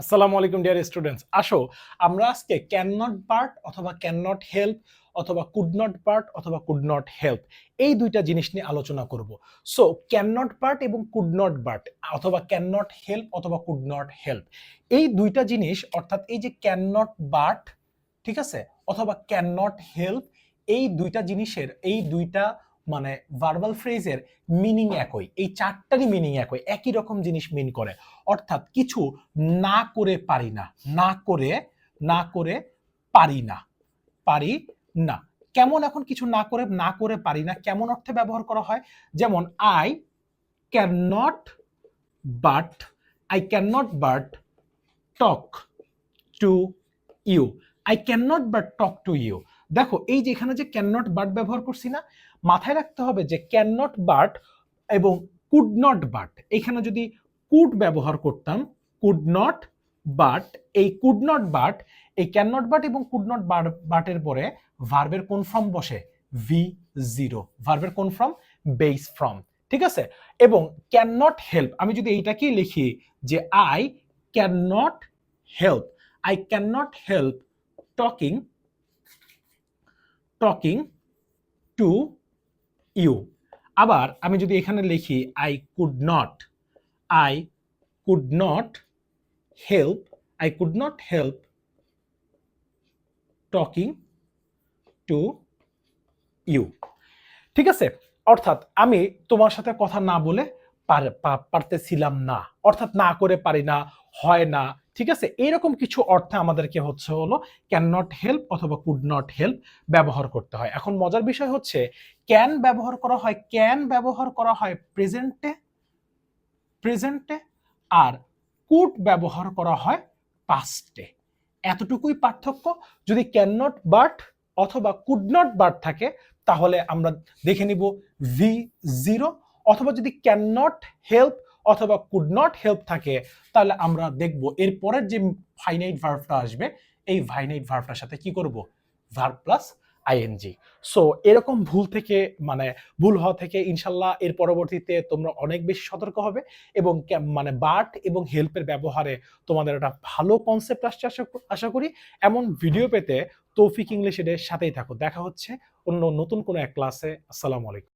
আসসালামু আলাইকুম dear students আসো, আমরা আজকে ক্যান নট বার্ট অথবা ক্যান নট হেল্প অথবা কুড নট বার্ট অথবা কুড নট হেল্প এই দুইটা জিনিস নিয়ে আলোচনা করব। সো ক্যান নট বার্ট এবং কুড নট বার্ট অথবা ক্যান নট হেল্প অথবা কুড নট হেল্প এই দুইটা জিনিস, অর্থাৎ এই যে ক্যান নট বার্ট ঠিক আছে? অথবা ক্যান নট হেল্প এই দুইটা জিনিসের, এই দুইটা মানে ভার্বাল ফ্রেজের মিনিং একই, এই চারটারই মিনিং একই একই রকম জিনিস মিন করে। অর্থাৎ কিছু না করে পারি না না করে না করে পারি না পারি না। কেমন এখন কিছু না করে না করে পারি না, কেমন অর্থে ব্যবহার করা হয়? যেমন I can not but I can not but talk to you I can not but talk to you দেখো, এই যে এখানে যে ক্যান নট বাট ব্যবহার করছি না, মাথায় রাখতে হবে যে ক্যান নট বাট এবং কুড নট বাট এখানে যদি কুড ব্যবহার করতাম কুড নট বাট এই কুড নট বাট এই ক্যান নট বাট এবং কুড নট বাটের পরে ভার্বের কোন ফর্ম বসে? ভি জিরো ভার্বের কোন ফর্ম বেস ফর্ম ঠিক আছে? এবং ক্যান নট হেল্প আমি যদি এইটাকেই লিখি যে I can not help I can not help talking talking to you আবার আমি যদি এখানে লিখি I could not I could not help I could not help talking to you ঠিক আছে? অর্থাৎ আমি তোমার সাথে কথা না বলে পারতেছিলাম না। অর্থাৎ না করে পারি না, হয় না। ঠিক আছে? এইরকম কিছু অর্থে আমাদেরকে হচ্ছে হলো ক্যান নট হেল্প অথবা কুড নট হেল্প ব্যবহার করতে হয়। এখন মজার বিষয় হচ্ছে ক্যান ব্যবহার করা হয় ক্যান ব্যবহার করা হয় প্রেজেন্টে প্রেজেন্টে আর কুড ব্যবহার করা হয় পাস্টে এতটুকুই পার্থক্য। যদি ক্যান নট বাট অথবা কুড নট বাট থাকে, তাহলে আমরা দেখে নিব ভি জিরো অথবা যদি ক্যান নট হেল্প অথবা কুড নট হেল্প থাকে, তাহলে আমরা দেখব এর পরের যে ফাইনাইট ভার্ভটা আসবে, এই ফাইনাইট ভার্ভটার সাথে কি করব? ভার্ভ প্লাস আইএনজি সো এরকম ভুল থেকে মানে ভুল হওয়া থেকে ইনশাল্লাহ এর পরবর্তীতে তোমরা অনেক বেশি সতর্ক হবে এবং মানে বাট এবং হেল্পের ব্যবহারে তোমাদের একটা ভালো কনসেপ্ট আসছে আশা আশা করি। এমন ভিডিও পেতে তৌফিক ইংলিশ সাথেই থাকো। দেখা হচ্ছে অন্য নতুন কোনো এক ক্লাসে আসসালামু আলাইকুম।